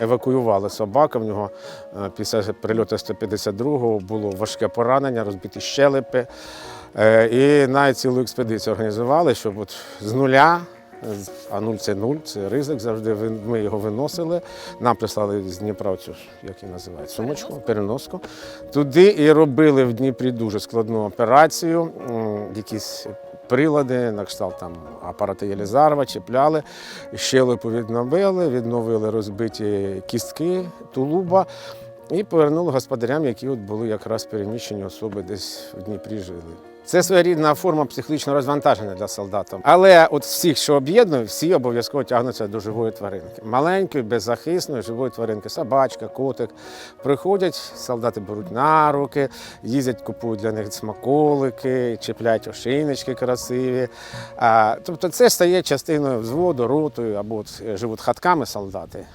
Евакуювали собака. В нього е, після прильоту 152-го було важке поранення, розбиті щелепи. Е, І навіть цілу експедицію організували, щоб от з нуля, а нуль це нуль, це ризик завжди. Ми його виносили. Нам прислали з Дніпра цю, як її називають, сумочку, переноску. Туди і робили в Дніпрі дуже складну операцію. Якісь прилади, на кшталт там апарати Єлізарова, чіпляли, щелепу відновили, відновили розбиті кістки, тулуба. І повернули господарям, які от були якраз переміщені особи десь в Дніпрі жили. Це своєрідна форма психологічного розвантаження для солдата. Але от всіх, що об'єднує, всі обов'язково тягнуться до живої тваринки. Маленької, беззахисної живої тваринки, собачка, котик. Приходять, солдати беруть на руки, їздять, купують для них смаколики, чіпляють ошейнички красиві. А, тобто це стає частиною взводу, ротою або е, живуть хатками солдати.